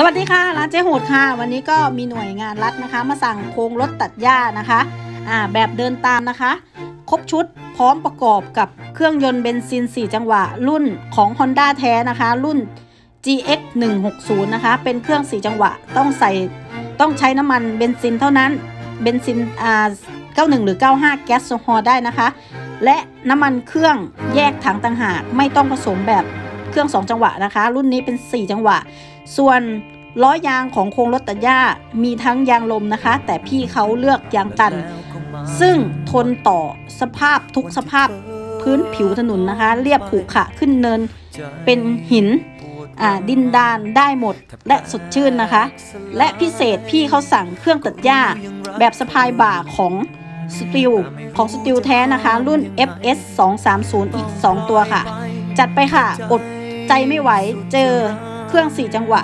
สวัสดีค่ะร้านเจ๊โหดค่ะ วันนี้ก็มีหน่วยงานรัฐนะคะ มาสั่งโครงรถตัดหญ้านะคะอ่าแบบเดินตามนะคะ ครบชุดพร้อมประกอบกับเครื่องยนต์เบนซิน 4 จังหวะ รุ่นของ Honda แท้นะคะ รุ่น GX 160นะคะ เป็นเครื่อง 4 จังหวะต้องใส่ต้องใช้น้ำมันเบนซินเท่านั้นเบนซินอ่า91 หรือ 95 แก๊สโซฮอล์ได้นะคะ และน้ำมันเครื่องแยกถังต่างหากไม่ต้องผสมแบบเครื่อง 2 จังหวะนะคะ รุ่นนี้เป็น 4 จังหวะ ส่วนล้อยางของโครงรถตัดหญ้ามีทั้งยางลมนะคะ แต่พี่เขาเลือกยางตัน ซึ่งทนต่อสภาพทุกสภาพพื้นผิวถนนนะคะ เรียบขรุขระขึ้นเนิน เป็นหินดินดานได้หมดและสดชื่นนะคะ และพิเศษพี่เขาสั่งเครื่องตัดหญ้า แบบสะพายบ่าของสติลของสติลแท้นะคะ รุ่น FS 230อีก 2 ตัวค่ะ จัดไปค่ะ อดใจไม่ไหวเจอ เครื่อง 4 จังหวะ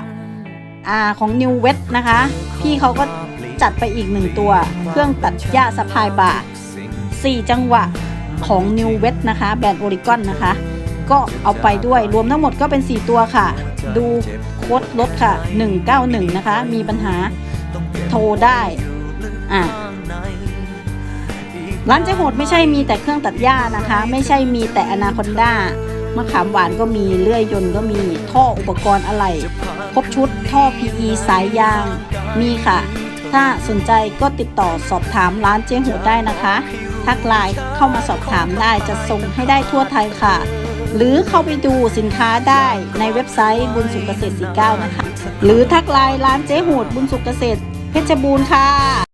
อ่าของ New w e t นะคะ พี่เขาก็จัดไปอีก1ตัว เครื่องตัดหญ้าสะพายบ่า4 จังหวะของ New w e t นะคะ แบรนด์โอริกอนนะคะ ก็เอาไปด้วยรวมทั้งหมดก็เป็น 4 ตัวค่ะ ดูโค้ดลดค่ะ 191 นะคะ มีปัญหาโทรได้อ่าร้านเจ๊โหดไม่ใช่มีแต่เครื่องตัดหญ้านะคะ ไม่ใช่มีแต่อนาคอนด้า มะขามหวานก็มีเลื่อยยนต์ก็มีท่ออุปกรณ์อะไหล่ครบชุดท่อ PE สายยาง มีค่ะ ถ้าสนใจก็ติดต่อสอบถามร้านเจ๊หดได้นะคะ ทักไลน์เข้ามาสอบถามได้จะส่งให้ได้ทั่วไทยค่ะ หรือเข้าไปดูสินค้าได้ในเว็บไซต์บุญสุขเกษตร 49 นะคะ หรือทักไลน์ร้านเจ๊โหดบุญสุขเกษตรเพชรบูรณ์ค่ะ